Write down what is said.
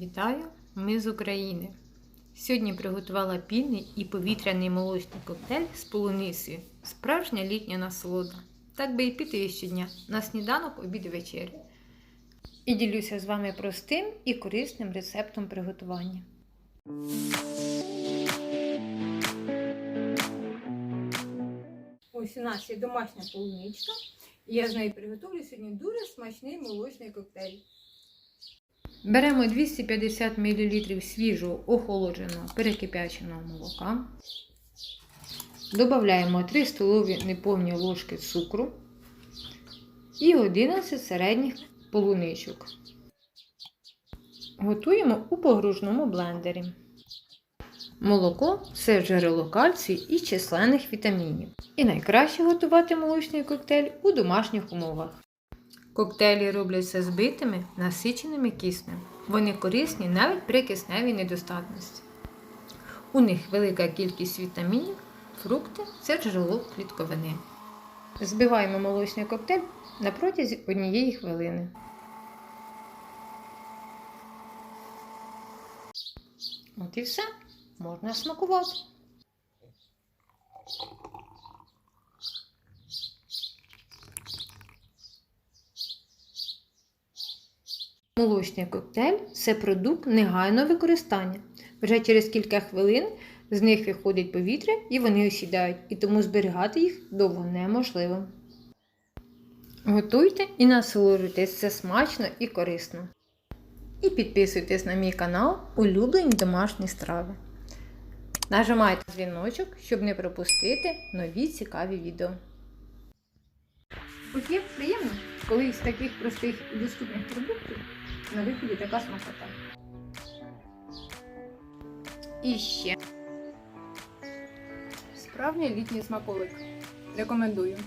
Вітаю! Ми з України. Сьогодні приготувала пінний і повітряний молочний коктейль з полуницею. Справжня літня насолода. Так би і піти її щодня на сніданок, обід і вечерю. І ділюся з вами простим і корисним рецептом приготування. Ось у нас є домашня полуничка, я з нею приготую сьогодні дуже смачний молочний коктейль. Беремо 250 мл свіжого охолодженого перекипяченого молока. Додаємо 3 столові неповні ложки цукру і 11 середніх полуничок. Готуємо у погружному блендері. Молоко це джерело кальцію і численних вітамінів. І найкраще готувати молочний коктейль у домашніх умовах. Коктейлі робляться збитими, насиченими киснем. Вони корисні навіть при кисневій недостатності. У них велика кількість вітамінів, фрукти це джерело клітковини. Збиваємо молочний коктейль на протязі однієї хвилини. От і все. Можна смакувати. Молочний коктейль це продукт негайного використання. Вже через кілька хвилин з них виходить повітря і вони осідають, і тому зберігати їх довго неможливо. Готуйте і насолоджуйтесь це смачно і корисно. І підписуйтесь на мій канал Улюблені домашні страви. Нажимайте дзвіночок, щоб не пропустити нові цікаві відео. Є приємно, коли з таких простих і доступних продуктів на виході така смакота. І ще. Справжній літній смаколик. Рекомендую.